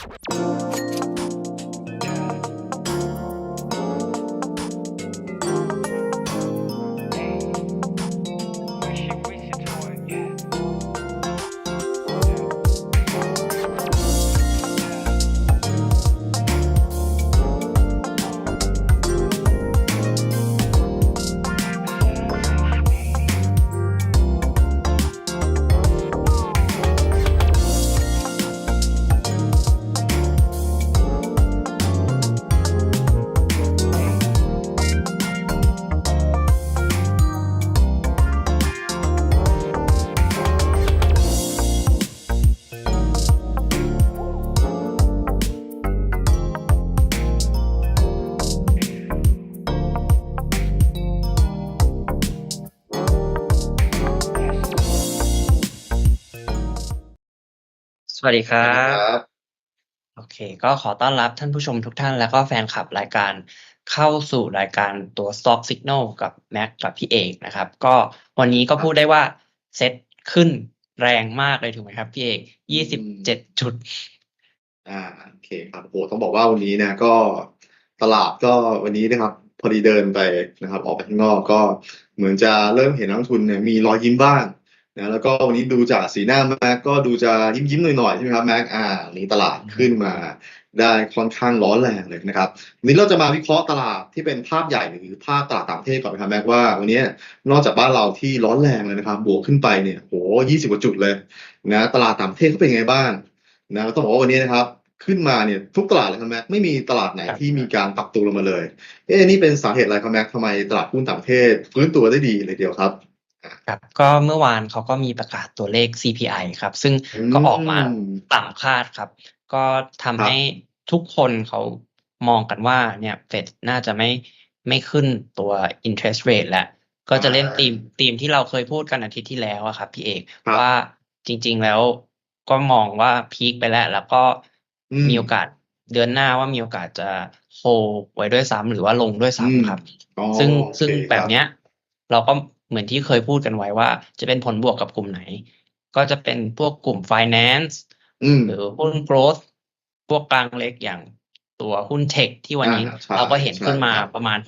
you สวัสดีคสวัรัสดีบครับโอเค ก็ขอต้อนรับท่านผู้ชมทุกท่าน แล้วก็แฟนคลับรายการเข้าสู่รายการตัว Stock Signal กับแม็กกับพี่เอกนะครับ ก็วันนี้ก็ครัพูบดได้ว่าเซ็ตขึ้นแรงมากเลยถูกไหมครับพี่เอกอืยี่สิบมเจ็ดจุดอาโอเคครับโอ้โฮต้องบอกว่าวันนี้นะก็ตลาดก็วันนี้นะครับ พอดีเดินไปนะครับ ออกไปข้างนอกก็เหมือนจะเริ่มเห็นนักลงทุนเนี่ยมีรอยยิ้มบ้าง นะแล้วก็วันนี้ดูจากสีหน้าแม็กก็ดูจะยิ้มๆหน่อยๆใช่ไหมครับแม็กอ่านี้ตลาดขึ้นมาได้ค่อนข้างร้อนแรงเลยนะครับนี้เราจะมาวิเคราะห์ตลาดที่เป็นภาพใหญ่หรือภาพตลาดต่างประเทศก่อนนะครับแม็กว่าวันนี้นอกจากบ้านเราที่ร้อนแรงเลยนะครับบวกขึ้นไปเนี่ยโอ้โฮ20กว่าจุดเลยนะตลาดต่างประเทศเขาเป็นไงบ้างนะต้องบอกว่าวันนี้นะครับขึ้นมาเนี่ยทุกตลาดเลยครับแม็กไม่มีตลาดไหนที่มีการปรับตัวลงมาเลยเอ๊ะนี่เป็นสาเหตุอะไรครับแม็กทำไมตลาดหุ้นต่างประเทศฟื้นตัวได้ดีเลยเดียวครับ ครับก็เมื่อวานเขาก็มีประกาศตัวเลข CPI ครับ ซึ่งอืก็ออกมามต่ำคาดครับ ก็ทำครัให้บทุกคนเขามองกันว่าเนี่ยเฟดน่าจะไม่ไม่ขึ้นตัว interest rate แล้วก็อาจะเล่นธีมธีมที่เราเคยพูดกันอาทิตย์ที่แล้วอะครับพี่เอกครับว่าจริง ๆ แล้วก็มองว่าพีคไปแล้ว แล้วก็อืมีมโอกาสเดือนหน้าว่ามีโอกาสจะ hold ไว้ด้วยซ้ำหรือว่าลงด้วยอืมซ้ำครับอ๋อซึ่งโอซึ่งเคแบครับบเนี้ย เราก็ เหมือนที่เคยพูดกันไว้ว่า จะเป็นผลบวกกับกลุ่มไหน ก็จะเป็นพวกกลุ่ม finance อืมหรือหุ้น growth พวกกลางเล็กอย่างตัวหุ้นเทคที่วันอานี้ใช่เราก็เห็นใช่ขึ้นมาครับประมาณ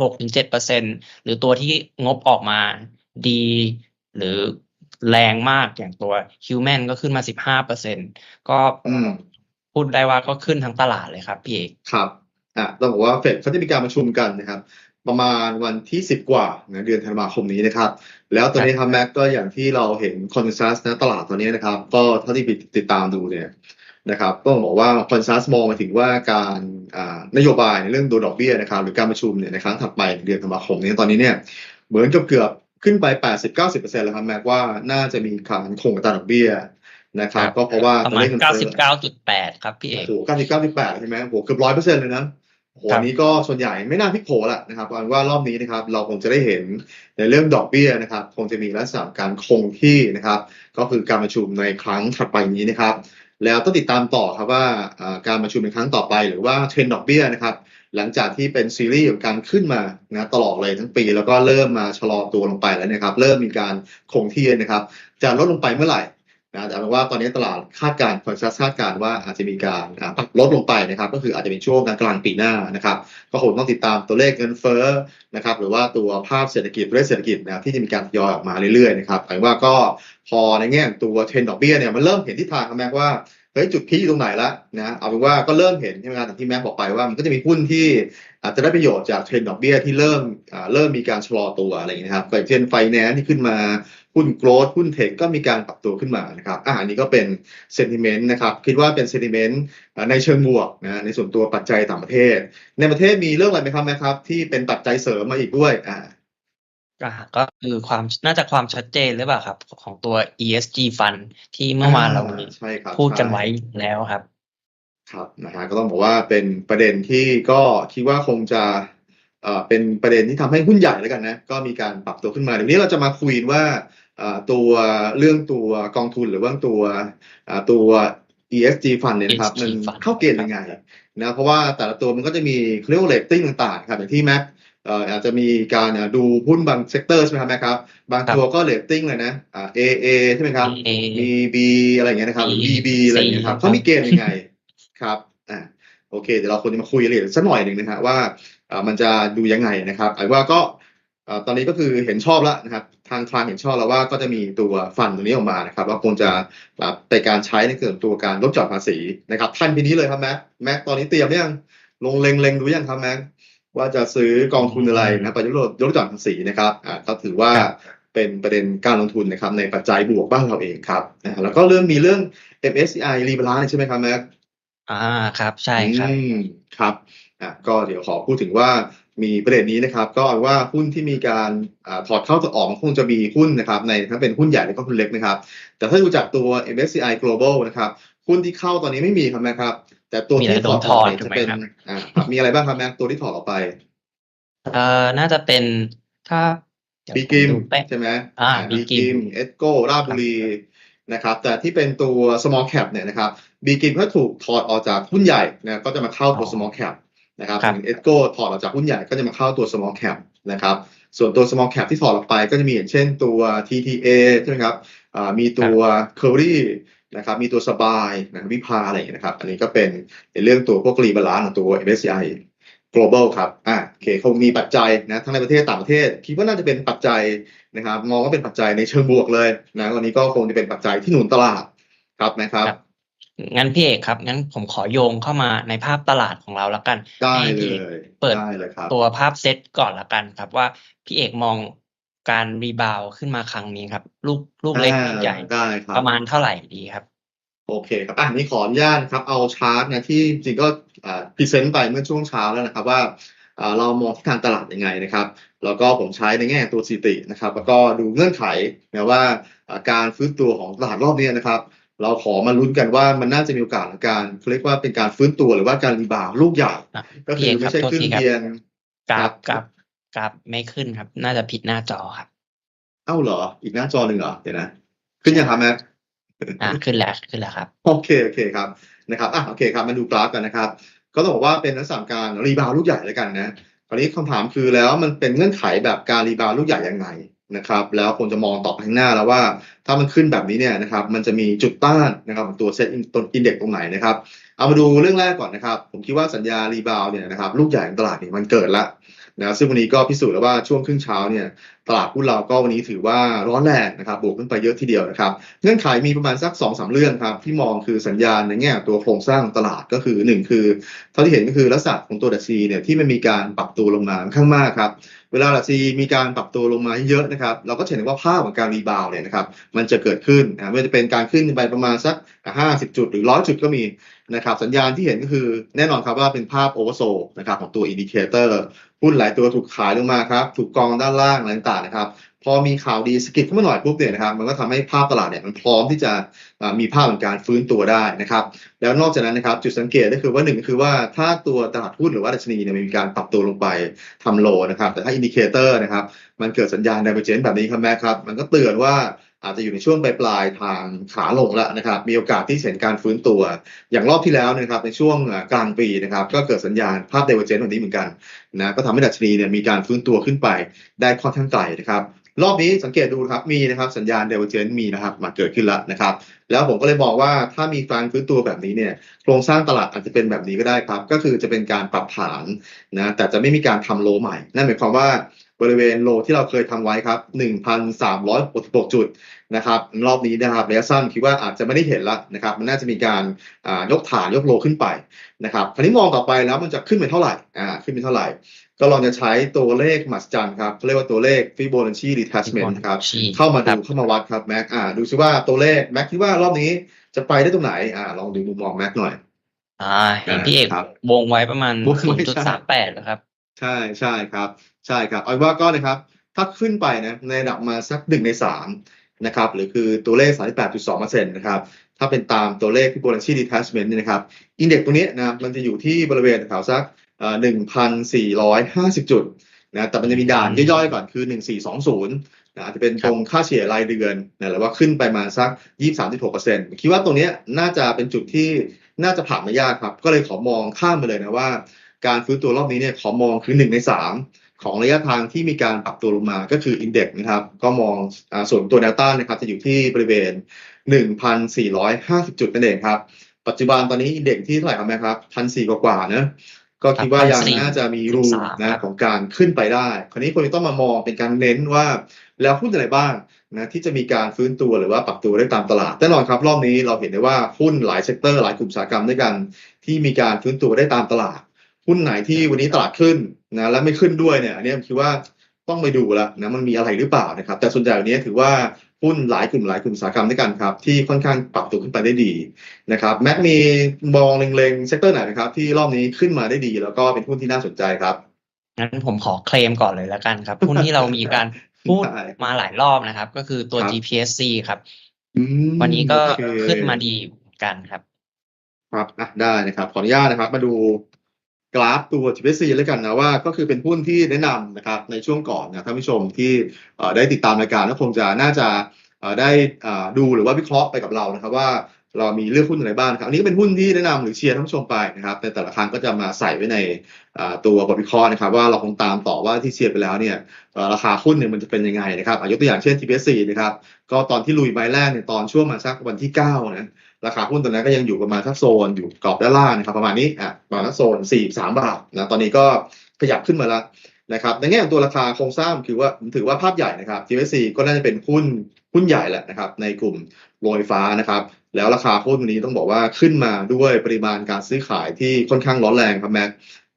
6-7%หรือตัวที่งบออกมาดี หรือแรงมากอย่างตัว Human ก็ขึ้นมา 15%ก็อืมพูดได้ว่าก็ขึ้นทั้งตลาดเลยครับพี่เอกครับอ่าต้องบอกว่าเฟดเขาจะมีการประชุมกันนะครับ ประมาณวันที่ 10 กว่านะเดือนธันวาคมนี้นะครับ แล้วตอนนี้ครับแม็กก็อย่างที่เราเห็น consensus นะตลาดตอนนี้นะครับ ก็เท่าที่ไปติดตามดูเนี่ยนะครับต้องบอกว่า consensus มองมาถึงว่าการอ่านโยบายในเรื่องตัวดอกเบี้ยนะครับหรือการประชุมเนี่ยในครั้งถัดไปในเดือนธันวาคมนี้ตอนนี้เนี่ยเหมือนกับเกือบขึ้นไป 80-90%แล้วครับแม็กว่าน่าจะมีการคงอัตราดอกเบี้ยนะครับ ก็เพราะว่าประตัวมาเลณขเงินเฟ้อ99.8 ครับพี่เอโอ้กโห99 98 ใช่ไหมโอ้โหเกือบ100%เลยนะโอ้โหครัอั บนนี้ก็ส่วนใหญ่ไม่น่าพลิกโผแหละนะครับเอาเป็นว่ารอบนี้นะครับเราคงจะได้เห็นในเรื่องดอกเบี้ยนะครับ คงจะมีลักษณะการคงที่นะครับ ก็คือการประชุมในครั้งถัดไปนี้นะครับ แล้วต้องติดตามต่อครับว่าการประชุมในครั้งต่อไป หรือว่าเทรนดอกเบี้ยนะครับ หลังจากที่เป็นซีรีส์ของการขึ้นมานะตลอดเลยทั้งปี แล้วก็เริ่มมาชะลอตัวลงไปแล้วนะครับ เริ่มมีการคงที่นะครับ จะลดลงไปเมื่อไหร่ นะแต่เอาเป็นว่าตอนนี้ตลาดคาดการณ์คอนซัสคาดการณ์ว่าอาจจะมีการปรับลดลงไปนะครับ ก็คืออาจจะเป็นช่วงกลางปีหน้านะครับ ก็คงต้องติดตามตัวเลขเงินเฟ้อนะครับ หรือว่าตัวภาพเศรษฐกิจเรื่องเศรษฐกิจนะครับที่จะมีการทยอยออกมาเรื่อยๆนะครับหมาเป็นว่าก็พอในแง่ตัวเทรนด์ดอกเบี้ยเนี่ยมันเริ่มเห็นทิศทางครับแม้ว่า เฮ้ยจุดพีคอยู่ตรงไหนละนะเอาเป็นว่าก็เริ่มเห็นใช่ไหมครับอย่างที่แม็กบอกไปว่ามันก็จะมีหุ้นที่อาจจะได้ประโยชน์จากเทรนด์ดอกเบี้ยที่เริ่มเริ่มมีการชะลอตัวอะไรอย่างนี้นะครับอย่างเช่นไฟแนนซ์ที่ขึ้นมาหุ้นโกลด์หุ้นเทคก็มีการปรับตัวขึ้นมานะครับอ่านนี้ก็เป็นเซนติเมนต์นะครับคิดว่าเป็นเซนติเมนต์ในเชิงบวกนะในส่วนตัวปัจจัยต่างประเทศ ในประเทศมีเรื่องอะไรไหมครับแม่ครับ ที่เป็นปัจจัยเสริมมาอีกด้วยอ่า ก็ก็คือความน่าจะความชัดเจนหรือเปล่าครับ ของตัว ESG Fund ที่เมื่อวานเรามีใช่ครับพูดกันใช่ไว้แล้วครับ ครับนะฮะก็ต้องบอกว่าเป็นประเด็นที่ก็คิดว่าคงจะเอ่อเป็นประเด็นที่ทำให้หุ้นใหญ่แล้วกันนะ ก็มีการปรับตัวขึ้นมาเดี๋ยวนี้เราจะมาคุยว่าเอ่อตัวเรื่องตัวกองทุนหรือว่าตัวอ่าตัว ESG fund เนี่ยนะครับ ESG มัน fund เข้าเกณฑ์ยังไงนะเพราะว่าแต่ละตัวมันก็จะมีเขาเรียกว่าเรตติ้งต่างๆครับอย่างที่แม็กเอ่ออาจจะมีการอะดูหุ้นบางเซกเตอร์ใช่ไหมครับแม็กครับ บางครับตัวก็เรตติ้งเลยนะอ่า AA ใช่ไหมครับ AA มี B อะไรอย่างเงี้ยนะครับหรือ B BB อะไรอย่างเงี้ยครับ C เขามีเกณฑ์ยังไงครับโอเค เดี๋ยวเราควรจะมาคุยรายละเอียดสักหน่อยหนึ่งนะฮะว่าอ่ามันจะดูยังไงนะครับไอ้ว่าก็อ่าตอนนี้ก็คือเห็นชอบแล้วนะครับ ทางคลางเห็นชอบแล้วว่าก็จะมีตัวฟันตัวนี้ออกมานะครับ ว่าควรจะแบบในการใช้ในเรื่องตัวการลดหย่อนภาษีนะครับทันทีนี้เลยครับแม็กแม็กตอนนี้เตรียมหรือยังลงเล็งเล็งดูยังครับแม็ก ว่าจะซื้อกองทุนอะไรนะไปลดลดหย่อนภาษีนะครับอ่าก็ถือว่าครับเป็นประเด็นการลงทุนนะครับในปัจจัยบวกบ้านเราเองครับนะฮะแล้วก็เรื่องมีเรื่อง MSCI รีบาลานซ์ใช่ไหมครับแม็กอ่าครับใช่ครับอืมครับอะก็เดี๋ยวขอพูดถึงว่ามีประเด็นนี้นะครับ ก็เอาว่าหุ้นที่มีการอ่าถอดเข้าถอดออกมันคงจะมีหุ้นนะครับในทั้งเป็นหุ้นใหญ่และก็หุ้นเล็กนะครับ แต่ถ้าดูจากตัว MSCI Global นะครับหุ้นที่เข้าตอนนี้ไม่มีครับแม่ครับ แต่ตัวมีที่แต่ถอดโดนถอออกดเนี่ยถูกจะไหมเป็นครับอ่าครับมีอะไรบ้างครับแม่ตัวที่ถอดออกไปเอ่อน่าจะเป็นถ้าเดี๋ยวบีผมกิมดูแป๊บใช่ไหมอ่าบีบีกิกิมมเอสโก้ราชบุรีนะครับ แต่ที่เป็นตัว small cap เนี่ยนะครับบีกิมก็ถูกถอดออกจากหุ้นใหญ่นะก็จะมาเข้าตัว small cap นะครับครับเอสโก้ถอดออกจากหุ้นใหญ่ก็จะมาเข้าตัว small cap นะครับ ส่วนตัว small cap ที่ถอดออกไปก็จะมีอย่างเช่นตัว TTA ใช่ไหมครับอ่ามีตัว Curry นะครับมีตัวสบายนะวิภาอะไรอย่างเงี้ยนะครับ อันนี้ก็เป็นในเรื่องตัวพวกรีบาลานซ์ของตัว MSCI global ครับอ่าโอเคคงมีปัจจัยนะทั้งในประเทศต่างประเทศ คิดว่าน่าจะเป็นปัจจัยนะครับมองว่าเป็นปัจจัยในเชิงบวกเลยนะวันนี้ก็คงจะเป็นปัจจัยที่หนุนตลาดครับนะครับครับงั้นพี่เอกครับงั้นผมขอโยงเข้ามาในภาพตลาดของเราแล้วกันได้ให้เลพี่เอกยเปิดได้เลยครับตัวภาพเซตก่อนละกันครับว่าพี่เอกมอง การรีบาวด์ขึ้นมาครั้งนี้ครับ ลูกลูกเล็กอ่าลูกใหญ่ได้ครับประมาณเท่าไหร่ดีครับ โอเคครับอะนี่ขออนุญาตนะครับ เอาชาร์ตนะที่จริงก็อ่าพรีเซนต์ไปเมื่อช่วงเช้าแล้วนะครับว่าอ่าเรามองทิศทางตลาดยังไงนะครับ แล้วก็ผมใช้ในแง่ตัวสถิตินะครับ แล้วก็ดูเงื่อนไขนะว่าอ่าการฟื้นตัวของตลาดรอบนี้นะครับ เราขอมาลุ้นกันว่ามันน่าจะมีโอกาสในการเขาเรียกว่าเป็นการฟื้นตัวหรือว่าการรีบาวด์ลูกใหญ่อะก็พี่คือเอกคไม่รับใช่โทษขึ้นทีครับเพียงกราครัฟบกราฟ กราฟไม่ขึ้นครับ น่าจะผิดหน้าจอครับ เอ้าเหรอ อีกหน้าจอหนึ่งเหรอ เดี๋ยวนะ ขึ้นยังครับแม็กอ่าขึ้นแล้วขึ้นแล้วครับ โอเคโอเคครับนะครับอะโอเคครับมาดูกราฟกันนะครับ ก็ต้องบอกว่าเป็นลักษณะการรีบาวด์ลูกใหญ่แล้วกันนะคราวนี้คำถามคือแล้วมันเป็นเงื่อนไขแบบการรีบาวด์ลูกใหญ่ยังไงนะครับ แล้วคงจะมองต่อไปข้างหน้าแล้วว่า ถ้ามันขึ้นแบบนี้เนี่ยนะครับ มันจะมีจุดต้านนะครับของตัวเซ็ตต้นอินเด็กตรงไหนนะครับ เอามาดูเรื่องแรกก่อนนะครับ ผมคิดว่าสัญญารีบาวด์เนี่ยนะครับลูกใหญ่ของตลาดเนี่ยมันเกิดละ นะซึ่งวันนี้ก็พิสูจน์แล้วว่าช่วงครึ่งเช้าเนี่ยตลาดหุ้นเราก็วันนี้ถือว่าร้อนแรงนะครับบวกขึ้นไปเยอะทีเดียวนะครับเงื่อนไขมีประมาณสัก2อสเรื่องครับที่มองคือสัญญาณในแง่ตัวโครงสร้างของตลาดก็คือ 1 คือเท่าที่เห็นก็คือลักษณะของตัวดัชนีเนี่ยที่มันมีการปรับตัวลงมาข้างมากครับ เวลาดัชนีมีการปรับตัวลงมาเยอะนะครับ เราก็เห็นว่าภาพของการรีบาวเนี่ยนะครับ มันจะเกิดขึ้นนะไม่ว่าจะเป็นการขึ้นไปประมาณสัก 50 จุดหรือ 100 จุดก็มีนะครับ สัญญาณที่เห็นก็คือแน่นอนครับว่าเป็นภาพโอเวอร์โซนะครับของตัวอินดิเคเตอร์หุ้นหลายตัวถูกขายลงมาครับ ถูกกองด้านล่างอะไรต่างๆนะครับ พอมีข่าวดีสกิดเข้ามาหน่อยปุ๊บเนี่ยนะครับมันก็ทำให้ภาพตลาดเนี่ยมันพร้อมที่จะมีภาพของการฟื้นตัวได้นะครับ แล้วนอกจากนั้นนะครับจุดสังเกตก็คือว่าหนึ่งก็คือว่าถ้าตัวตลาดหุ้นหรือว่าดัชนีเนี่ยมีการปรับตัวลงไปทำโลนะครับ แต่ถ้าอินดิเคเตอร์นะครับมันเกิดสัญญาณ divergence แบบนี้ครับแม่ครับ มันก็เตือนว่าอาจจะอยู่ในช่วงปลายปลายๆทางขาลงแล้วนะครับ มีโอกาสที่จะเห็นการฟื้นตัว อย่างรอบที่แล้วนะครับ ในช่วงกลางปีนะครับ ก็เกิดสัญญาณภาพ divergence แบบนี้เหมือนกันนะ ก็ทำให้ดัชนีเนี่ยมีการฟื้นตัวขึ้นไปได้ค่อนข้างไกลนะครับ รอบนี้สังเกตดูครับมีนะครับสัญญาณ divergence มีนะครับมาเกิดขึ้นแล้วนะครับ แล้วผมก็เลยมองว่าถ้ามีการฟื้นตัวแบบนี้เนี่ยโครงสร้างตลาดอาจจะเป็นแบบนี้ก็ได้ครับ ก็คือจะเป็นการปรับฐานนะแต่จะไม่มีการทำโลใหม่ นั่นหมายความว่าบริเวณโลที่เราเคยทำไว้ครับ 1,366 จุดนะครับรอบนี้นะครับระยะสั้นคิดว่าอาจจะไม่ได้เห็นละนะครับ มันน่าจะมีการยกฐานยกโลขึ้นไปนะครับ คราวนี้มองต่อไปแล้วมันจะขึ้นไปเท่าไหร่อ่าขึ้นไปเท่าไหร่ ก็ลองจะใช้ตัวเลขมหัศจรรย์ครับเขาเรียกว่าตัวเลข Fibonacci retracement นะครับ Fibonacci เข้ามาครัดูบเข้ามาวัดครับแม็กอ่าดูซิว่าตัวเลขแม็กคิดว่ารอบนี้จะไปได้ตรงไหนอ่าลองดูมุมมองแม็กหน่อย อ่าเห็นพี่เอกครับวงไว้ประมาณวงไว้ศูนย์จุดสามแปดแล้วครับ ใช่ใช่ครับ ใช่ครับเอาเป็นว่าก็นะครับ ถ้าขึ้นไปนะในระดับมาสักหนึ่งในสามนะครับหรือคือตัวเลข 38.2%นะครับถ้าเป็นตามตัวเลข Fibonacci retracement เนี่ยนะครับอินเด็กซ์ตัวเนี้ยนะครับมันจะอยู่ที่บริเวณแถวสัก เอ่อ1,450จุดนะแต่มันจะมีด่านย่อยๆก่อนคือ1420นะอาจจะเป็นตรงค่าเฉลี่ยรายเดือนนะหรือว่าขึ้นไปมาสัก23.6%คิดว่าตรงเนี้ยน่าจะเป็นจุดที่น่าจะผ่านไม่ยากครับ ก็เลยขอมองข้ามไปเลยนะว่า การฟื้นตัวรอบนี้เนี่ยขอมองคือหนึ่งในสามของระยะทางที่มีการปรับตัวลงมาก็คืออินเด็กซ์นะครับ ก็มองอาส่วนตัวแนวต้านนะครับ จะอยู่ที่บริเวณ 1,450 จุดนั่นเองครับ ปัจจุบันตอนนี้เด็กที่เท่าไหร่ครับแม่ครับพันสี่กว่าๆนะ ก็คิดว่ายังน่าจะมีรูมนะของการขึ้นไปได้ คราวนี้คนต้องมามองเป็นการเน้นว่า แล้วหุ้นอะไรบ้างนะที่จะมีการฟื้นตัวหรือว่าปรับตัวได้ตามตลาดแน่นอนครับ รอบนี้เราเห็นได้ว่าหุ้นหลายเซกเตอร์หลายกลุ่มอุตสาหกรรมด้วยกัน ที่มีการฟื้นตัวได้ตามตลาด หุ้นไหนที่วันนี้ตลาดขึ้นนะและไม่ขึ้นด้วยเนี่ยอันนี้ผมคิดว่าต้องไปดูแล้วนะมันมีอะไรหรือเปล่านะครับ แต่ส่วนใหญ่วันนี้ถือว่า หุ้นหลายกลุ่มหลายกลุ่มอุตสาหกรรมด้วยกันครับ ที่ค่อนข้างปรับตัวขึ้นไปได้ดีนะครับแม็กมีมองเล็งๆเซกเตอร์ไหนนะครับ ที่รอบนี้ขึ้นมาได้ดี แล้วก็เป็นหุ้นที่น่าสนใจครับงั้นผมขอเคลมก่อนเลยแล้วกันครับหุ้นที่เรามีการพูดได้มาหลายรอบนะครับ ก็คือตัวครับ GPSC ครับอืมวันนี้ก็โอเคขึ้นมาดีเหมือนกันครับ ครับอะได้นะครับ ขออนุญาตนะครับ มาดู กราฟตัว GPC แล้วกันนะว่าก็คือเป็นหุ้นที่แนะนำนะครับในช่วงก่อนนะท่านผู้ชมที่ได้ติดตามรายการก็คงจะน่าจะได้ดูหรือว่าวิเคราะห์ไปกับเรานะครับว่า เรามีเลือกหุ้นอะไรบ้างครับอันนี้ก็เป็นหุ้นที่แนะนำหรือเชียร์ท่านผู้ชมไปนะครับในแต่ละครั้งก็จะมาใส่ไว้ในตัวบทวิเคราะห์นะครับ ว่าเราคงตามต่อว่าที่เชียร์ไปแล้วเนี่ยราคาหุ้นเนี่ยมันจะเป็นยังไงนะครับยกตัวอย่างเช่น TPC นะครับก็ตอนที่ลุยใบแรกเนี่ยตอนช่วงมาสักวันที่เก้านะราคาหุ้นตอนนั้นก็ยังอยู่ประมาณสักโซนอยู่กรอบด้านล่างนะครับประมาณนี้อะประมาณสักโซน 43 บาทนะตอนนี้ก็ขยับขึ้นมาแล้วนะครับในแง่ของตัวราคาโครงสร้างคือว่าถือว่าภาพใหญ่นะครับ GSC ก็น่าจะเป็นหุ้นหุ้นใหญ่แหละนะครับในกลุ่มโรงไฟฟ้านะครับ แล้วราคาหุ้นวันนี้ต้องบอกว่าขึ้นมาด้วยปริมาณการซื้อขายที่ค่อนข้างร้อนแรงครับแม็ก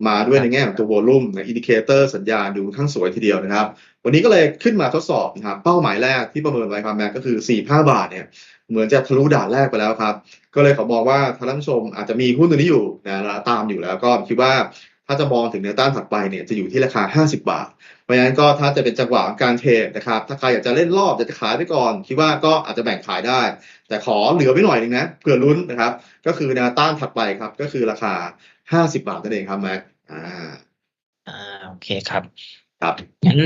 มาด้วยในแง่ของตัวโวลุ่มนะอินดิเคเตอร์สัญญาณดูค่อนข้างสวยทีเดียวนะครับ วันนี้ก็เลยขึ้นมาทดสอบนะครับเป้าหมายแรกที่ประเมินไว้ครับแม็กก็คือ 45 บาทเนี่ยเหมือนจะทะลุด่านแรกไปแล้วครับ ก็เลยขอบอกว่าท่านผู้ชมอาจจะมีหุ้นตัวนี้อยู่นะแล้วตามอยู่แล้วก็คิดว่าถ้าจะมองถึงแนวต้านถัดไปเนี่ยจะอยู่ที่ราคา 50 บาท เพราะฉะนั้นก็ถ้าจะเป็นจังหวะของการเทรดนะครับ ถ้าใครอยากจะเล่นรอบอยากจะขายไปก่อน คิดว่าก็อาจจะแบ่งขายได้ แต่ขอเหลือไว้หน่อยหนึงนะเผื่อลุ้นนะครับ ก็คือแนวต้านถัดไปครับ ก็คือราคา 50 บาทนั่นเองครับแม็กอ่าอ่าโอเคครับครับงั้น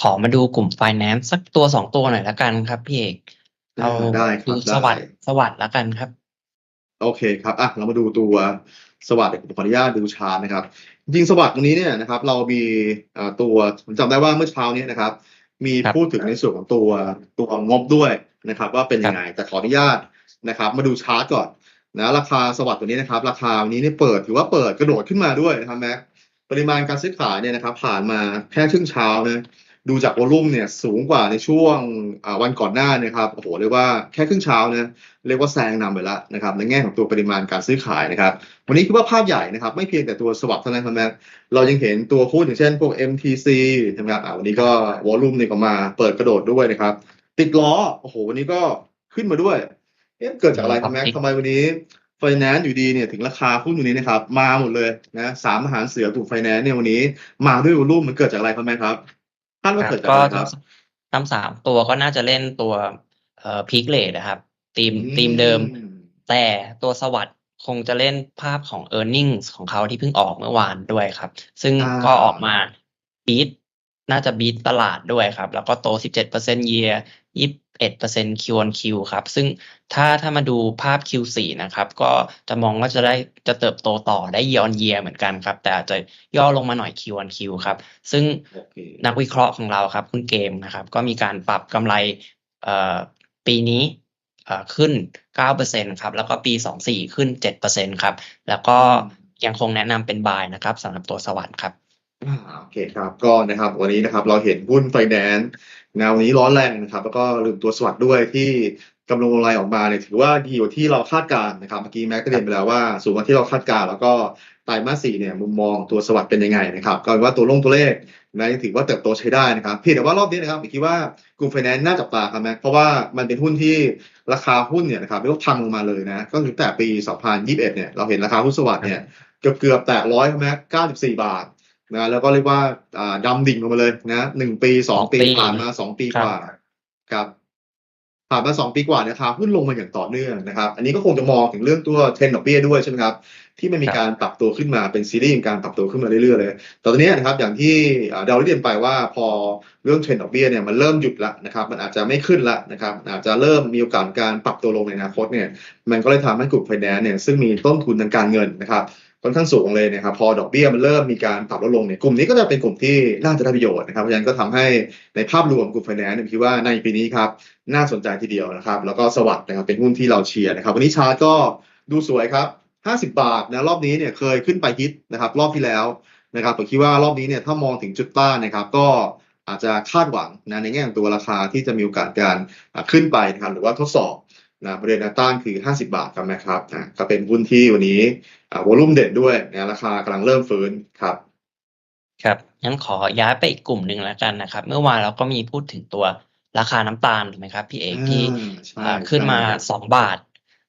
ขอมาดูกลุ่ม finance สักตัวสองตัวหน่อยละกันครับพี่เอกเราได้ครัดูบสวัสได้ด์สวัสด์ละกันครับ โอเคครับอะเรามาดูตัวสวัสดิ์ผมขออนุญาตดูชาร์ตนะครับจริงๆสวัสดิ์ตรงนี้เนี่ยนะครับ เรามีเอ่อตัวผมจำได้ว่าเมื่อเช้านี้นะครับ มีครับพูดถึงในส่วนของตัวตัวงบด้วยนะครับ ว่าเป็นยังไงแต่ขออนุญาตนะครับ มาดูชาร์ตก่อนนะราคาสวัสดิ์ตัวนี้นะครับ ราคาวันนี้เนี่ยเปิดถือว่าเปิดกระโดดขึ้นมาด้วยนะครับแม็กปริมาณการซื้อขายเนี่ยนะครับ ผ่านมาแค่ครึ่งเช้านะ ดูจากวอลุ่มเนี่ยสูงกว่าในช่วงอ่าวันก่อนหน้านะครับโอ้โหเรียกว่าแค่ครึ่งเช้านะเรียกว่าแซงนำไปแล้วนะครับในแง่ของตัวปริมาณการซื้อขายนะครับ วันนี้คือว่าภาพใหญ่นะครับ ไม่เพียงแต่ตัวสวัสด์เท่านั้นครับแม่เรายังเห็นตัวหุ้นอย่างเช่นพวก MTC ใช่ไหมครับอ่าวันนี้ก็วอลุ่มเนี่ยก็มาเปิดกระโดดด้วยนะครับ ติดล้อโอ้โหวันนี้ก็ขึ้นมาด้วยเอ๊ะเกิดจากอะไรครับแม่ทำไมวันนี้ไฟแนนซ์อยู่ดีเนี่ยถึงราคาหุ้นอยู่นี้นะครับ มาหมดเลยนะสามมหารเสือกลุ่มไฟแนนซ์เนี่ยวันนี้ มาด้วยวอลุ่มมันเกิดจากอะไรครับแม่ครับ คาดว่าครับเกิดจากก็อะไรคทั้รังบทั้งสามตัวก็น่าจะเล่นตัวเอ่อพีคเลทนะครับทีมทีมเดิมอืมแต่ตัวสวัสด์คงจะเล่นภาพของ e a r n i n g ของเขาที่เพิ่งออกเมื่อวานด้วยครับ ซึ่งอ่าก็ออกมาบีทน่าจะบีทตลาดด้วยครับ แล้วก็โต 17% year 21% Q on Q ครับ ซึ่งถ้าถ้ามาดูภาพ Q4 นะครับ ก็จะมองว่าจะได้จะเติบโตต่อได้ year on year เหมือนกันครับ แต่อาจจะย่อลงมาหน่อย Q on Q ครับ ซึ่งโอเคนักวิเคราะห์ของเราครับ คุณเกมนะครับ ก็มีการปรับกำไรเอ่อปีนี้เอ่อขึ้น 9%ครับ แล้วก็ปี 24 ขึ้น 7%ครับ แล้วก็ยังคงแนะนำเป็นบายนะครับสำหรับตัวสวรรค์ครับอ่า โอเคครับก็นะครับวันนี้นะครับเราเห็นหุ้นไฟแนนซ์แนวนี้ร้อนแรงนะครับ แล้วก็ลืมตัวสวัสด์ด้วยที่กำลังกำไรออกมาเนี่ยถือว่าดีกว่าที่เราคาดการณ์นะครับเมื่อกี้แม็กก็เรียนไปแล้วว่า สูงกว่าที่เราคาดการณ์แล้วก็ไตรมาสสี่เนี่ยมุมมองตัวสวัสด์เป็นยังไงนะครับก็ว่าตัวลงตัวเลขนะยังถือว่าเติบโตใช้ได้นะครับเพียงแต่ว่ารอบนี้นะครับผมคิดว่ากลุ่มไฟแนนซ์น่าจับตาครับแม็กเพราะว่ามันเป็นหุ้นที่ราคาหุ้นเนี่ยนะครับเรียกว่าพังลงมาเลยนะก็คือแต่ปี 2021 เนี่ยเราเห็นราคาหุ้นสวัสด์เนี่ยเกือบเกือบแตะร้อยครับแม็ก94 บาท นะแล้วก็เรียกว่าอ่าดำดิ่งลงมาเลยนะหนึ่งปีสองปีปีผ่านมาสองปีครับกว่าครับผ่านมาสองปีกว่าเนยครับหุ้นลงมาอย่างต่อเนื่องนะครับ อันนี้ก็คงจะมองถึงเรื่องตัวเทรนดอกเบี้ยด้วยใช่ไหมครับ ที่มันมีการปรับตัวขึ้นมาเป็นซีรีส์ของการปรับตัวขึ้นมาเรื่อยๆเลยแต่ตอนนี้นะครับอย่างที่อ่าเราได้เรียนไปว่าพอเรื่องเทรนดอกเบี้ยเนี่ยมันเริ่มหยุดละนะครับ มันอาจจะไม่ขึ้นละนะครับ อาจจะเริ่มมีโอกาสการปรับตัวลงในอนาคตเนี่ย มันก็เลยทำให้กลุ่มไฟแนนซ์เนี่ยซึ่งมีต้นทุนทางการเงินนะครับ ค่อนข้างสูงเลยนะครับพอดอกเบี้ยมันเริ่มมีการปรับลดลงเนี่ยกลุ่มนี้ก็จะเป็นกลุ่มที่น่าจะได้ประโยชน์นะครับเพราะฉะนั้นก็ทำให้ในภาพรวมกลุ่มไฟแนนซ์เนี่ยคิดว่าในปีนี้ครับน่าสนใจทีเดียวนะครับ แล้วก็สวัสด์นะครับเป็นหุ้นที่เราเชียร์นะครับ วันนี้ชาร์ตก็ดูสวยครับห้าสิบาทนะรอบนี้เนี่ยเคยขึ้นไปฮิตนะครับ รอบที่แล้วนะครับผมคิดว่ารอบนี้เนี่ยถ้ามองถึงจุดต้านนะครับ ก็อาจจะคาดหวังนะในแง่ของตัวราคาที่จะมีโอกาสการขึ้นไปนะครับหรือว่าทดสอบ นะบริเวณแนวต้านคือ 50 บาทครับนะครับอ่าก็เป็นหุ้นที่วันนี้อ่าวอลุ่มเด่นด้วยนะราคากำลังเริ่มฟื้นครับครับงั้นขอย้ายไปอีกกลุ่มหนึ่งแล้วกันนะครับ เมื่อวานเราก็มีพูดถึงตัวราคาน้ำตาลถูกไหมครับพี่เอกที่อ่าใช่อ่าขึ้นมาใช่ครับสองบาท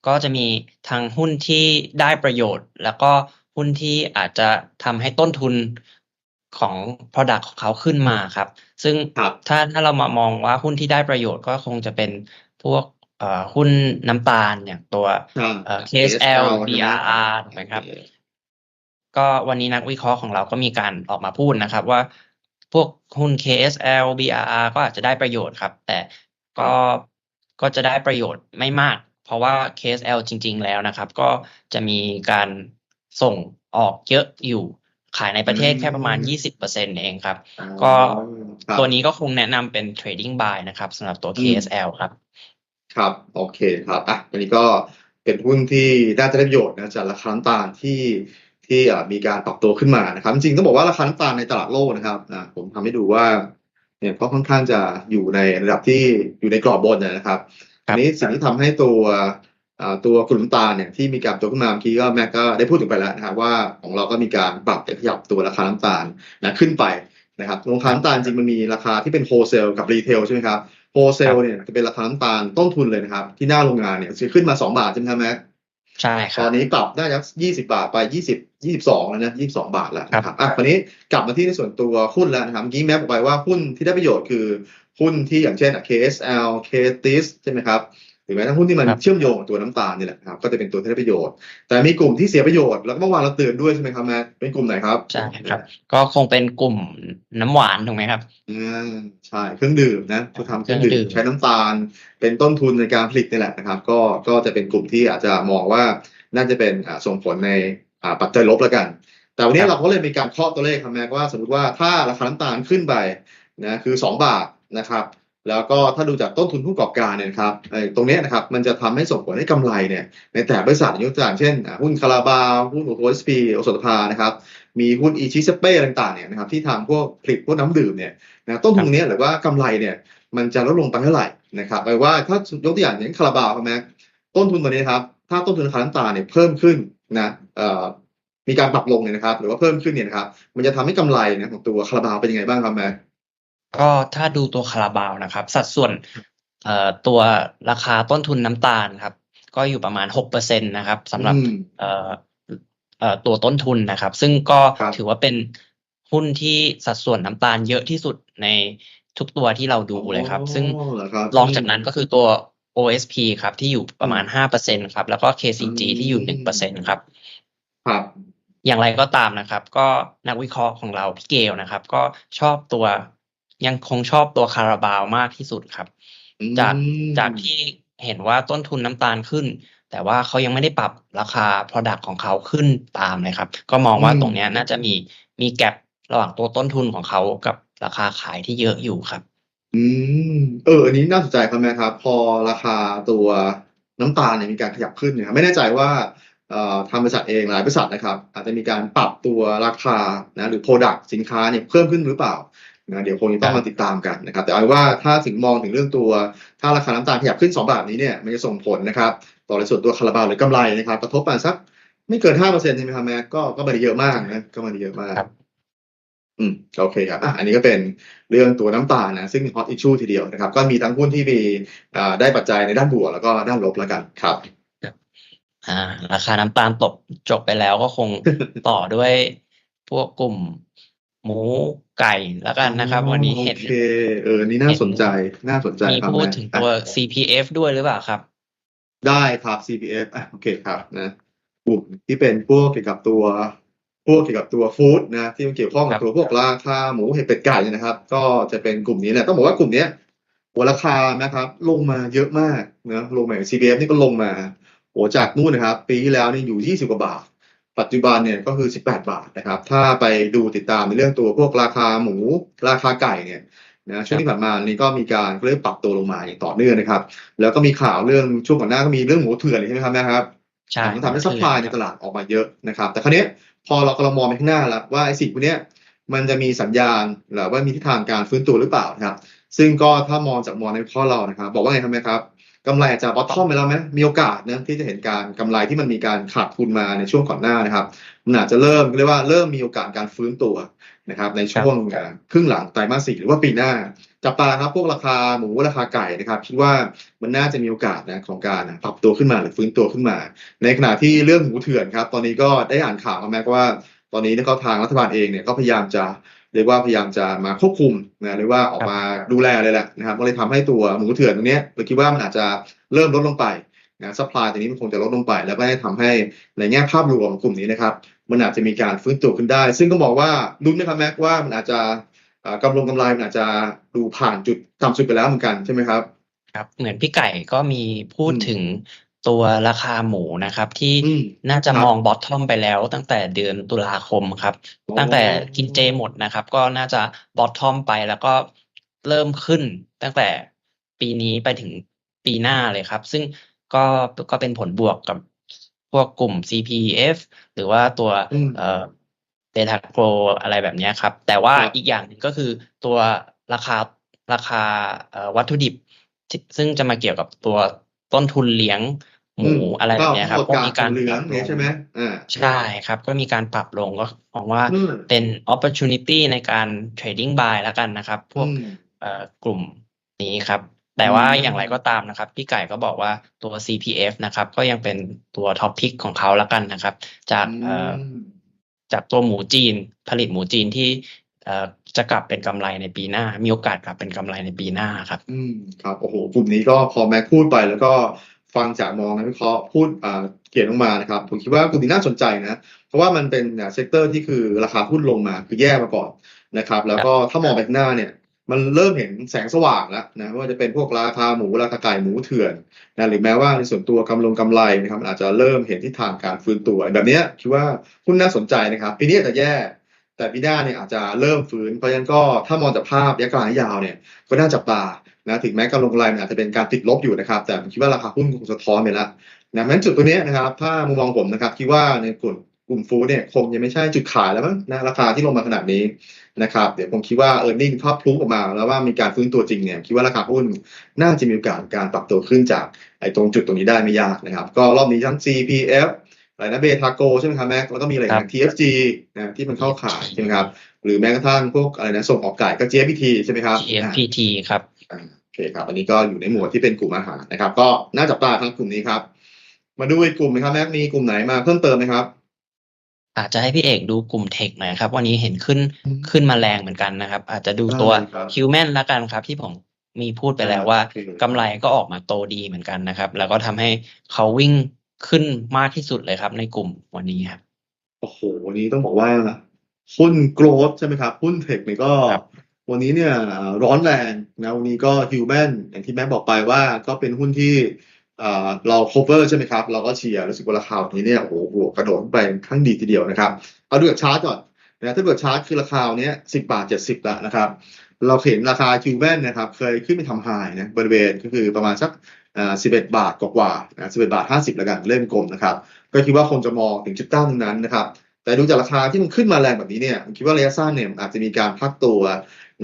ก็จะมีทางหุ้นที่ได้ประโยชน์ แล้วก็หุ้นที่อาจจะทำให้ต้นทุนของ Product ของเขาขึ้นมาครับ ซึ่งครับถ้าถ้าเรามามองว่าหุ้นที่ได้ประโยชน์ก็คงจะเป็นพวก เอ่อหุ้นน้ำตาลอย่างตัวอ่าเอ่อ KSL ใช่ไหม BRR ถูกไหมครับ ก็วันนี้นักวิเคราะห์ของเราก็มีการออกมาพูดนะครับ ว่าพวกหุ้น KSL BRR ก็อาจจะได้ประโยชน์ครับ แต่ก็ก็จะได้ประโยชน์ไม่มาก เพราะว่า KSL จริง ๆ แล้วนะครับ ก็จะมีการส่งออกเยอะอยู่ขายในประเทศแค่ประมาณ 20%เองครับ ก็ครับตัวนี้ก็คงแนะนำเป็น trading buy นะครับสำหรับตัวอืม KSL ครับ ครับ โอเคครับอะอันนี้ก็เป็นหุ้นที่น่าจะได้ประโยชน์นะจากราคาน้ำตาลที่ที่อ่ามีการปรับตัวขึ้นมานะครับ จริงๆต้องบอกว่าราคาน้ำตาลในตลาดโลกนะครับอ่าผมทำให้ดูว่าเนี่ยก็ค่อนข้างจะอยู่ในระดับที่อยู่ในกรอบบนนะครับครัอับนนี้สิ่งที่ทำให้ตัวอ่าตัวกลุ่มน้ำตาลเนี่ยที่มีการปรับตัวขึ้นมาเมื่อกี้ก็แม็กก็ได้พูดถึงไปแล้วนะครับว่าของเราก็มีการปรับขยับตัวราคาน้ำตาลนะขึ้นไปนะครับราคาน้ำตาลจริงมันมีราคาที่เป็นโฮเซลกับรีเทลใช่ไหมครับ โฮเซลเนี่ยจะเป็นราคาน้ำตาลต้นทุนเลยนะครับ ที่หน้าโรงงานเนี่ยจะขึ้นมา2บาทใช่ไหมครับแม็กใช่คตรัอบนนี้ปรับได้จาก20บาทไป20 22แล้วนะ22บาทแล้วนะครับอะตอนนี้กลับมาที่ในส่วนตัวหุ้นแล้วนะครับเมื่อกี้แม็กบอกไปว่าหุ้นที่ได้ประโยชน์คือหุ้นที่อย่างเช่นอะ KSL KTIS ใช่ไหมครับ หรือแม้กระทั่งหุ้นที่มันครับเชื่อมโยงกับตัวน้ำตาลนี่แหละนะครับก็จะเป็นตัวที่ได้ประโยชน์ แต่มีกลุ่มที่เสียประโยชน์แล้วก็เมื่อวานเราเตือนด้วยใช่ไหมครับแม็กเป็นกลุ่มไหนครับใช่ครับ ก็คงเป็นกลุ่มน้ำหวานถูกไหมครับอ่าใช่เครื่องดื่มนะเขาทำเครื่องเครื่องดื่ดื่มมใช้น้ำตาล เป็นต้นทุนในการผลิตนี่แหละนะครับ ก็ก็จะเป็นกลุ่มที่อาจจะมองว่าน่าจะเป็นอ่าส่งผลในอ่าปัจจัยลบแล้วกัน แต่วันนี้เราก็เลยมีการเคาะตัวเลขครับแม็กว่าสมมติว่าถ้าราคาน้ำตาลขึ้นไปนะคือ 2 บาทนะครับ แล้วก็ถ้าดูจากต้นทุนผู้ประกอบการเนี่ยนะครับไอ้ตรงเนี้ยนะครับมันจะทำให้ส่งผลให้กำไรเนี่ยในแต่บริษัทยกตัวอย่างเช่นอ่าหุ้นคาราบาวหุ้นโอเอสพีโอสถภานะครับมีหุ้นอีชิสเป้ต่างๆเนี่ยนะครับที่ทำพวกผลิตพวกน้ำดื่มเนี่ยนะต้นทุนตรงเนี้ยหรือว่ากำไรเนี่ยมันจะลดลงไปเท่าไหร่นะครับแปลว่าถ้ายกตัวอย่างอย่างคาราบาวครับแม็กต้นทุนตัวนี้นะครับถ้าต้นทุนราคาน้ำตาลเนี่ยเพิ่มขึ้นนะเอ่อมีการปรับลงเนี่ยนะครับหรือว่าเพิ่มขึ้นเนี่ยนะครับมันจะทำให้กำไรนะของตัวคาราบาวเป็นยังไงบ้างครับแม็ก ก็ถ้าดูตัวคาราบาวนะครับ สัดส่วนเอ่อตัวราคาต้นทุนน้ำตาลครับ ก็อยู่ประมาณหกเปอร์เซ็นตนะครับสำหรับอืม เอ่อเอ่อตัวต้นทุนนะครับ ซึ่งก็ครับ ถือว่าเป็นหุ้นที่สัดส่วนน้ำตาลเยอะที่สุดในทุกตัวที่เราดูเลยครับ ซึ่ง อ๋อเหรอครับรองจากนั้นก็คือตัว OSP ครับ ที่อยู่ประมาณห้าเปอร์เซ็นครับ แล้วก็ KCG อืมที่อยู่หนึ่งเปอร์เซ็นครับ ครับ อย่างไรก็ตามนะครับ ก็นักวิเคราะห์ของเราพี่เกลนะครับ ก็ชอบตัว ยังคงชอบตัวคาราบาวมากที่สุดครับ จากอืมจากที่เห็นว่าต้นทุนน้ำตาลขึ้น แต่ว่าเขายังไม่ได้ปรับราคา Product ของเขาขึ้นตามเลยครับ ก็มองว่าตรงเนี้ยน่าจะมีมีแกลระหว่างตัวต้นทุนของเขากับราคาขายที่เยอะอยู่ครับ อืม เออ อันนี้น่าสนใจครับแม่ครับ พอราคาตัวน้ำตาลเนี่ยมีการขยับขึ้นเนี่ยครับไม่แน่ใจว่าเอ่อทางบริษัทเองหลายบริษัทนะครับ อาจจะมีการปรับตัวราคานะหรือ Product สินค้าเนี่ยเพิ่มขึ้นหรือเปล่า นะเดี๋ยวคงจะต้องมาติดตามกันนะครับ แต่เอาเป็นว่าถ้าถึงมองถึงเรื่องตัว ถ้าราคาน้ำตาลขยับขึ้น 2 บาทนี้เนี่ยมันจะส่งผลนะครับ ต่อในส่วนตัวคาราบาวหรือกำไรนะครับ กระทบประมาณสักไม่เกินห้าเปอร์เซ็นต์ใช่ไหมครับแม่ก็ก็ไม่ได้เยอะมากนะก็ไม่ได้เยอะมากครับอืมโอเคครับอะอันนี้ก็เป็นเรื่องตัวน้ำตาลนะ ซึ่งฮอตอิชชูทีเดียวนะครับ ก็มีทั้งหุ้นที่มีอ่าได้ปัจจัยในด้านบวกแล้วก็ด้านลบแล้วกันครับอ่าราคาน้ำตาลตกจบไปแล้วก็คงต่อด้วยพวกกลุ่ม หมูไก่แล้วกันนะครับ วันนี้เห็นโอเคเออนี่น่าสนใจน่าสนใจมีครับพูดแม่ถึงตัวอะ CPF ด้วยหรือเปล่าครับ ได้ครับ CPF อะโอเคครับนะกลุ่มที่เป็นพวกเกี่ยวกับตัวพวกเกี่ยวกับตัวฟู้ดนะที่มันเกี่ยวข้องครักับบตัวพวกราคาหมูเห็ดเป็ดไก่เนี่ยนะครับ ก็จะเป็นกลุ่มนี้แหละต้องบอกว่ากลุ่มเนี้ยหัวราคานะครับ ลงมาเยอะมากนะลงมา CPF นี่ก็ลงมาโหจากนู่นนะครับ ปีที่แล้วนี่อยู่20กว่าบาท ปัจจุบันเนี่ยก็คือ 18 บาทนะครับ ถ้าไปดูติดตามในเรื่องตัวพวกราคาหมู ราคาไก่เนี่ยนะช่วงที่ผ่านมานี่ก็มีการเริ่มปรับตัวลงมาอย่างต่อเนื่องนะครับ แล้วก็มีข่าวเรื่องช่วงก่อนหน้าก็มีเรื่องหมูเถื่อนใช่ไหมครับแม่ครับใช่มันทำให้มันซัพขึ้พลายนในครับตลาดออกมาเยอะนะครับ แต่คราวเนี้ยพอเรากำลังมองไปข้างหน้าแล้วว่าไอ้สิ่งพวกเนี้ยมันจะมีสัญญาณหรือว่ามีทิศทางการฟื้นตัวหรือเปล่านะครับ ซึ่งก็ถ้ามองจากมองในข้อเรานะครับ บอกว่าไงครับแม่ครับ กำไรอาจจะบอททอมไปแล้วไหมมีโอกาสนะที่จะเห็นการกำไรที่มันมีการขาดทุนมาในช่วงก่อนหน้านะครับมันอาจจะเริ่มเรียกว่าเริ่มมีโอกาสการฟื้นตัวนะครับในช่วงอ่าครึ่งหลังไตรมาสสี่หรือว่าปีหน้า จับตาครับพวกราคาหมูราคาไก่นะครับคิดว่ามันน่าจะมีโอกาสนะของการปรับตัวขึ้นมาหรือฟื้นตัวขึ้นมา ในขณะที่เรื่องหมูเถื่อนครับ ตอนนี้ก็ได้อ่านข่าวมาแม้ว่า ตอนนี้เนี่ยก็ทางรัฐบาลเองเนี่ยก็พยายามจะ เรียกว่าพยายามจะมาควบคุมนะเรียกว่าออกมาดูแลเลยแหละนะครับก็เลยทำให้ตัวหมูเถื่อนตรงเนี้ยเราคิดว่ามันอาจจะเริ่มลดลงไปนะซัพพลายตัวนี้มันคงจะลดลงไป แล้วก็ได้ทำให้ในแง่ภาพรวมของกลุ่มนี้นะครับมันอาจจะมีการฟื้นตัวขึ้นได้ ซึ่งก็บอกว่าลุ้นนะครับแม็กว่ามันอาจจะอ่ากำลงกำไรมันอาจจะดูผ่านจุดต่ำสุดไปแล้วเหมือนกันใช่ไหมครับครับเหมือนพี่ไก่ก็มีพูดอืมถึง ตัวราคาหมูนะครับ ที่อืมน่าจะครับมองบอททอมไปแล้ว ตั้งแต่เดือนตุลาคมครับอ๋อตั้งแต่กินเจหมดนะครับ ก็น่าจะบอททอมไปแล้วก็เริ่มขึ้นตั้งแต่ปีนี้ไปถึงปีหน้าเลยครับ ซึ่งก็ก็เป็นผลบวกกับพวกกลุ่ม CPF หรือว่าตัวอืมเอ่อเบทาโกรอะไรแบบเนี้ยครับ แต่ว่าครับอีกอย่างหนึ่งก็คือตัวราคาราคาเอ่อวัตถุดิบที่ซึ่งจะมาเกี่ยวกับตัวต้นทุนเลี้ยง หมูอะไรแบบเนี้ยครับก็ก็กามีรการเหลืปอรังบลเนี่ยงใช่ไหมอ่าใช่ครับ ก็มีการปรับลงก็มองว่าอืมเป็น opportunity ในการ trading buy แล้วกันนะครับ พวกอืมเอ่อกลุ่มนี้ครับ แต่ว่าอืมอย่างไรก็ตามนะครับ พี่ไก่ก็บอกว่าตัว CPF นะครับ ก็ยังเป็นตัวท็อปพิกของเขาแล้วกันนะครับ จากเอ่ออืมจากตัวหมูจีนผลิตหมูจีนที่เอ่อจะกลับเป็นกำไรในปีหน้า มีโอกาสกลับเป็นกำไรในปีหน้าครับ อืมครับ โอ้โหกลุ่มนี้ก็พอแม็กพูดไปแล้วก็ ฟังจากมองนักวิเคราะห์พูดเขียนลงมานะครับผมคิดว่ากลุ่มนี้น่าสนใจนะเพราะว่ามันเป็นเซกเตอร์ที่คือราคาหุ้นลงมาคือแย่มาก่อนนะครับ แล้วก็ถ้ามองไปข้างหน้าเนี่ยมันเริ่มเห็นแสงสว่างแล้วนะว่าจะเป็นพวกราคาหมูราคาไก่หมูเถื่อนนะหรือแม้ว่าในส่วนตัวกำลงกำไรนะครับมันอาจจะเริ่มเห็นทิศทางการฟื้นตัวแบบนี้คิดว่าหุ้นน่าสนใจนะครับปีนี้อาจจะแย่ แต่ปีหน้าเนี่ยอาจจะเริ่มฟื้นเพราะฉะนั้นก็ถ้ามองจากภาพระยะกลางยาวเนี่ยก็น่าจับตา นะถึงแม้กำลงกำไรมันอาจจะเป็นการติดลบอยู่นะครับ แต่ผมคิดว่าราคาหุ้นคงสะท้อนไปแล้วนะเพราะฉะนั้นจุดตัวเนี้ยนะครับ ถ้ามุมมองผมนะครับคิดว่าในกลุ่มกลุ่มฟู้ดเนี่ยคงยังไม่ใช่จุดขายแล้วมั้งนะราคาที่ลงมาขนาดนี้นะครับเดี๋ยวผมคิดว่าเออร์เน็งถ้าพลุออกมา แล้วว่ามีการฟื้นตัวจริงเนี่ยคิดว่าราคาหุ้นน่าจะมีโอกาสการปรับตัวขึ้นจากไอ้ตรงจุดตรงนี้ได้ไม่ยากนะครับ ก็รอบนี้ทั้ง CPF อะไรนะเบทาโกใช่ไหมครับแม็กแล้วก็มีอะไรครันะบ TFG นะที่มันเข้าขายใช่ไหมครับหรือแม้กระทั่งพวกอะไรนะส่งออกไก่ก็ JFPT ใช่ไหมครับอ่า GFPT ครับอ่าโอเคครับอันนี้ก็อยู่ในหมวดที่เป็นกลุ่มอาหารนะครับ ก็น่าจับตาทั้งกลุ่มนี้ครับ มาดูอีกกลุ่มนะครับแม็กมีกลุ่มไหนมาเพิ่มเติมไหมครับ อาจจะให้พี่เอกดูกลุ่มเทคหน่อยครับ วันนี้เห็นขึ้นอืมขึ้นมาแรงเหมือนกันนะครับ อาจจะดูตัวได้ครับคิวแมนละกันครับ ที่ผมมีพูดไปแล้วว่าโอเคกำไรก็ออกมาโตดีเหมือนกันนะครับ แล้วก็ทำให้เขาวิ่งขึ้นมากที่สุดเลยครับ ในกลุ่มวันนี้ครับโอ้โหวันนี้ต้องบอกว่าหุ้นโกลดใช่ไหมครับหุ้นเทคเนี่ยก็ครับ วันนี้เนี่ยร้อนแรงนะวันนี้ก็ฮิวแมนอย่างที่แม็กบอกไปว่าก็เป็นหุ้นที่เอ่อเรา cover ใช่ไหมครับ เราก็เชียร์รู้สึกว่าราคาวันนี้เนี่ยโอ้โหบวกกระโดดไปข้างดีทีเดียวนะครับ เอาดูจากชาร์ตก่อนนะถ้าเกิดชาร์ตคือราคาเนี้ยสิบาทเจ็ดสิบละนะครับ เราเห็นราคาคิวแมนนะครับ เคยขึ้นไปทำไฮนะบริเวณก็คือประมาณสักสิบเอ็ดบาทกว่าๆนะสิบเอ็ดบาทห้าสิบล้วกันเล่มกลมนะครับ ก็คิดว่าคงจะมองถึงจุดตั้งนั้นนะครับแต่ดูจากราคาที่มันขึ้นมาแรงแบบนี้เนี่ยผมคิดว่าระยะสั้นเนี่ยอาจจะมีการพักตัว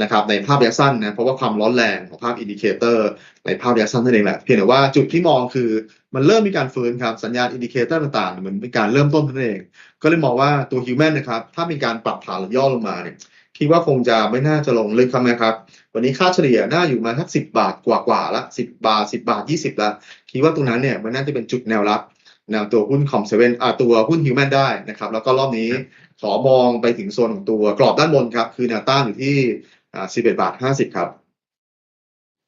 นะครับในภาพระยะสั้นนะเพราะว่าความร้อนแรงของภาพอินดิเคเตอร์ในภาพระยะสั้นนั่นเองแหละเพียงแต่ว่าจุดที่มองคือมันเริ่มมีการฟื้นครับสัญญาณอินดิเคเตอร์ต่างๆเหมือนเป็นการเริ่มต้นนั้นเอง ก็เลยมองว่าตัวฮิวแมนนะครับถ้ามีการปรับฐานหรือย่อลงมาเนี่ยคิดว่าคงจะไม่น่าจะลงลึกครับนะครับ วันนี้ค่าเฉลี่ยน่าอยู่มาสักสิบบาทกว่าๆละสิบบาทสิบาทยี่สิบละคิดว่าตรงนั้นเนี่ยมันน่าจะเป็นจุดแนวรับแนวตัวหุ้นคอมเซเว่นอ่าตัวหุ้นฮิวแมนได้นะครับ แล้วก็รอบนี้ขอมองไปถึงโซนของตัวกรอบด้านบนครับ คือแนวต้านอยู่ที่ อ่าสิบเอ็ดบาทห้าสิบครับ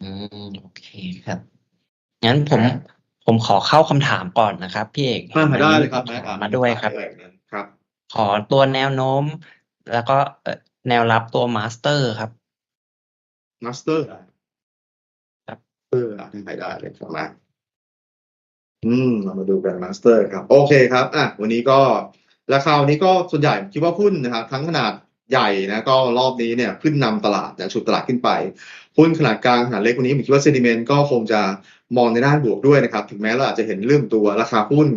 อืมโอเคครับ งั้นผมผมขอเข้าคำถามก่อนนะครับ พี่เอกอ่าห็นได้วันเลนี้ยครับมีแม็กคำถามมาด้วยครับ ครับ ขอตัวแนวโน้ม แล้วก็เอ่อแนวรับตัวมาสเตอร์ครับ มาสเตอร์ครับ เอออะได้ได้เลยครับมาอืมเรามาดูกันมาสเตอร์ครับ โอเคครับ อะ วันนี้ก็ ราคาวันนี้ก็ส่วนใหญ่คิดว่าหุ้นนะครับ ทั้งขนาด ใหญ่นะก็รอบนี้เนี่ยขึ้นนำตลาดนะชุดตลาดขึ้นไปหุ้นขนาดกลางขนาดเล็กวันนี้ผมคิดว่าเซนิเมนต์ก็คงจะมองในด้านบวกด้วยนะครับ ถึงแม้เราอาจจะเห็นเรื่องตัวราคาหุ้น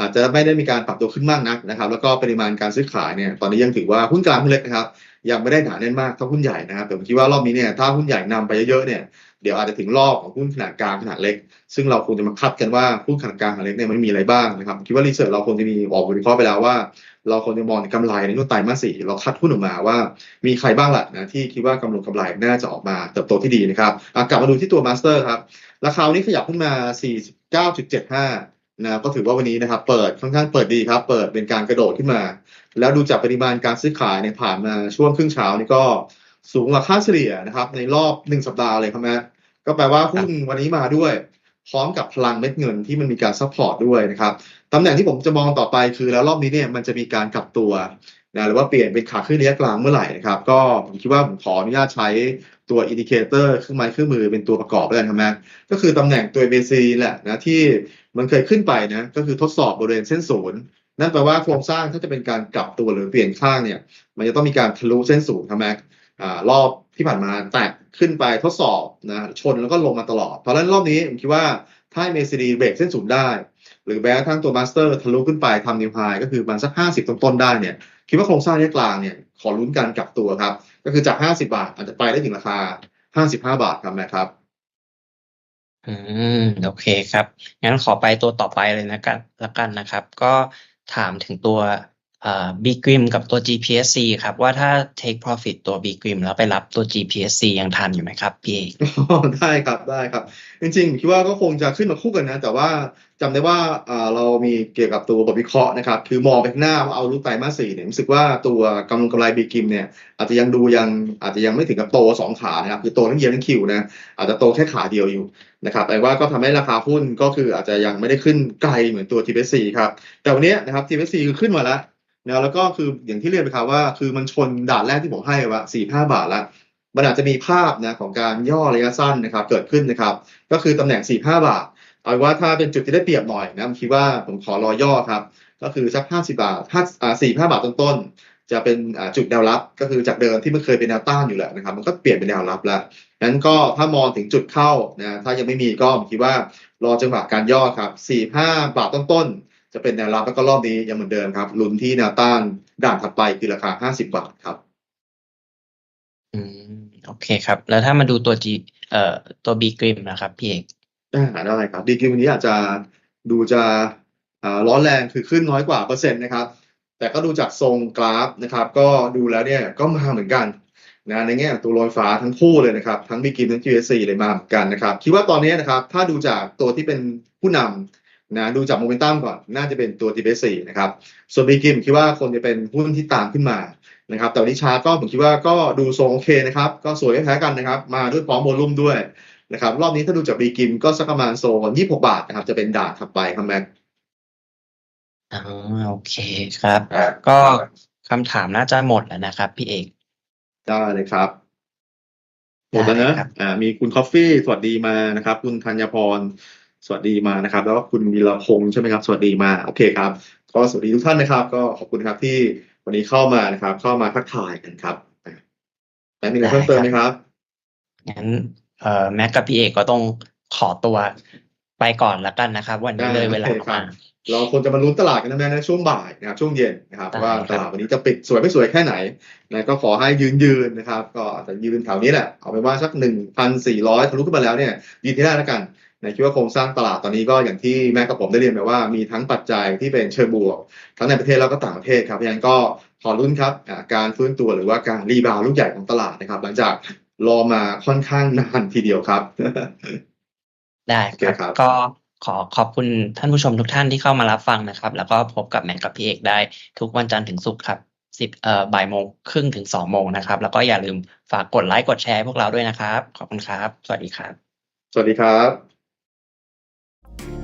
อาจจะไม่ได้มีการปรับตัวขึ้นมากนักนะครับ แล้วก็ปริมาณการซื้อขายเนี่ยตอนนี้ยังถือว่าหุ้นกลางหุ้นเล็กนะครับยังไม่ได้หนาแน่นมากเท่าหุ้นใหญ่นะครับแต่ผมคิดว่ารอบนี้เนี่ยถ้าหุ้นใหญ่นำไปเยอะๆเนี่ย เดี๋ยวอาจจะถึงรอบของหุ้นขนาดกลางขนาดเล็ก ซึ่งเราคงจะมาคัดกันว่าหุ้นขนาดกลางขนาดเล็กเนี่ยมันมีอะไรบ้างนะครับคิดว่ารีเสิร์ชเราคงจะมีออกบทวิเคราะห์ไปแล้วว่า เราควรจะมองในกำไรในรุ่นไตรมาสสี่เราคัดหุ้นออกมาว่า มีใครบ้างล่ะนะที่คิดว่ากำลังกำไรน่าจะออกมาเติบโตที่ดีนะครับกลับมาดูที่ตัวมาสเตอร์ครับราคาวันนี้ขยับขึ้นมา 49.75นะก็ถือว่าวันนี้นะครับเปิดค่อนข้างเปิดดีครับ เปิดเป็นการกระโดดขึ้นมา แล้วดูจากปริมาณการซื้อขายเนี่ยผ่านมาช่วงครึ่งเช้านี่ก็สูงกว่าค่าเฉลี่ยนะครับในรอบ 1 สัปดาห์เลยครับแม่ ก็แปลว่าหุ้นวันนี้มาด้วย พร้อมกับพลังเม็ดเงินที่มันมีการซัพพอร์ตด้วยนะครับตำแหน่งที่ผมจะมองต่อไปคือแล้วรอบนี้เนี่ยมันจะมีการกลับตัวนะหรือว่าเปลี่ยนเป็นขาขึ้นระยะกลางเมื่อไหร่นะครับ ก็ผมคิดว่าผมขออนุญาตใช้ตัวอินดิเคเตอร์เครื่องไม้เครื่องมือเป็นตัวประกอบแล้วกันครับแม่ก็คือตำแหน่งตัว ABC แหละนะที่มันเคยขึ้นไปนะก็คือทดสอบบริเวณเส้นศูนย์นั่นแปลว่าโครงสร้างถ้าจะเป็นการกลับตัวหรือเปลี่ยนข้างเนี่ย มันจะต้องมีการทะลุเส้นศูนย์ครับแม็กอ่ารอบที่ผ่านมาแตก ขึ้นไปทดสอบนะชนแล้วก็ลงมาตลอด เพราะฉะนั้นรอบนี้ผมคิดว่าถ้าเมซีดีเบรกเส้นศูนย์ได้ หรือแม้กระทั่งตัวมาสเตอร์ทะลุขึ้นไปทำนิวไฮก็คือมันสักห้าสิบต้นๆได้เนี่ยคิดว่าโครงสร้างระยะกลางเนี่ยขอลุ้นการกลับตัวครับ ก็คือจากห้าสิบาท อาจจะไปได้ถึงราคาห้าสิบห้าบาทครับแม่ครับ อืม โอเคครับ งั้นขอไปตัวต่อไปเลยนะกันละกันนะครับ ก็ถามถึงตัว B Grim กับตัว GPSC ครับว่าถ้า take profit ตัว B Grim แล้วไปรับตัว GPSC ยังทันอยู่ไหมครับพี่เอกอ๋อได้ครับได้ครับ จริงๆผมคิดว่าก็คงจะขึ้นมาคู่กันนะ แต่ว่าจำได้ว่าเรามีเกี่ยวกับตัวบทวิเคราะห์นะครับ คือมองไปข้างหน้าว่าเอารูปไตรมาสสี่เนี่ยรู้สึกว่าตัวกำลังกำไรบีกิมเนี่ยอาจจะยังดูยังอาจจะยังไม่ถึงกับโตสองขานะครับคือโตทั้งเยียร์ทั้งคิวนะอาจจะโตแค่ขาเดียวอยู่นะครับแต่ว่าก็ทำให้ราคาหุ้นก็คืออาจจะยังไม่ได้ขึ้นไกลเหมือนตัว TPC ครับแต่วันนี้นะครับ TPC คือขึ้นมาแล้ว นะแล้วก็คืออย่างที่เรียนไปครับว่า คือมันชนด่านแรกที่ผมให้ว่าสี่ห้าบาทล้วมันอาจจะมีภาพนะของการย่อระยะสั้นนะครับเกิดขึ้นนะครับ ก็คือตำแหน่ง45บาท เอาว่าถ้าเป็นจุดที่ได้เปรียบหน่อยนะผมคิดว่าผมขอรอย่อครับ ก็คือสัก50บาท5อ่า45บาทต้นๆจะเป็นอ่าจุดแนวรับ ก็คือจากเดิมที่มันเคยเป็นแนวต้านอยู่แล้วนะครับ มันก็เปลี่ยนเป็นแนวรับแล้วนั้นก็ถ้ามองถึงจุดเข้านะถ้ายังไม่มีก็ผมคิดว่ารอจังหวะการย่อครับ45บาทต้นๆ จะเป็นแนวรับแล้วก็รอบนี้ยังเหมือนเดิมครับลุ้นที่แนวต้านด่านถัดไปคือราคา 50 บาทครับ อืมโอเคครับ แล้วถ้ามาดูตัว G เอ่อตัว B Grim นะครับพี่เอกอ่าได้ครับดีกรีวันนี้อาจจะดูจะอ่าร้อนแรงคือขึ้นน้อยกว่าเปอร์เซ็นต์นะครับ แต่ก็ดูจากทรงกราฟนะครับ ก็ดูแล้วเนี่ยก็มาเหมือนกันนะในแง่ของตัวลอยฟ้าทั้งคู่เลยนะครับ ทั้งบีกิมทั้ง GSC เลยมาเหมือนกันนะครับ คิดว่าตอนนี้นะครับ ถ้าดูจากตัวที่เป็นผู้นำ นะดูจากโมเมนตัมก่อน น่าจะเป็นตัว TPC นะครับ ส่วนบีกิมคิดว่าคนจะเป็นหุ้นที่ตามขึ้นมานะครับ แต่วันนี้ชาร์ตก็ผมคิดว่าก็ดูทรงโอเคนะครับ ก็สวยไม่แพ้กันนะครับ มาด้วยพร้อมโวลุ่มด้วยนะครับ รอบนี้ถ้าดูจากบีกิมก็สักประมาณโซนยี่หกบาทนะครับ จะเป็นด่านถัดไปครับแม็กอ๋อโอเคครับอ่าก็คำถามน่าจะหมดแล้วนะครับ พี่เอก ได้เลยครับหมดแล้วได้นะครับอ่ามีคุณคอฟฟี่สวัสดีมานะครับ คุณธัญพร สวัสดีมานะครับ แล้วก็คุณวีรพงษ์ใช่ไหมครับ สวัสดีมาโอเคครับ ก็สวัสดีทุกท่านนะครับ ก็ขอบคุณครับที่วันนี้เข้ามานะครับ เข้ามาทักทายกันครับอ่าแล้วมีอะไรเพิ่มเติมไหมครับงั้นเอ่อแม็กกับพี่เอกก็ต้องขอตัวไปก่อนแล้วกันนะครับ วันนี้ได้เลยเวลาโอเคครับมาเราควรจะมาลุ้นตลาดกันนะแม่นะช่วงบ่ายนะครับช่วงเย็นนะครับได้ว่าครับตลาดวันนี้จะปิดสวยไม่สวยแค่ไหนนะก็ขอให้ยืนยืนนะครับ ก็อาจจะยืนแถวนี้แหละเอาเป็นว่าสักหนึ่งพันสี่ร้อยทะลุขึ้นมาแล้วเนี่ยยืนที่ได้แล้วกัน นะคิดว่าโครงสร้างตลาดตอนนี้ก็อย่างที่แม่กับผมได้เรียนไปว่ามีทั้งปัจจัยที่เป็นเชิงบวก ทั้งในประเทศแล้วก็ต่างประเทศครับเพราะฉะนั้นก็ขอลุ้นครับอ่าการฟื้นตัวหรือว่าการรีบาวด์ลูกใหญ่ของตลาดนะครับ หลังจากรอมาค่อนข้างนานทีเดียวครับ ได้โอเคครับครับก็ขอขอบคุณท่านผู้ชมทุกท่านที่เข้ามารับฟังนะครับ แล้วก็พบกับแม็กกับพี่เอกได้ทุกวันจันทร์ถึงศุกร์ครับสิบเอ่อบ่ายโมงครึ่งถึงสองโมงนะครับ แล้วก็อย่าลืมฝากกดไลค์กดแชร์ให้พวกเราด้วยนะครับ ขอบคุณครับ สวัสดีครับ สวัสดีครับ you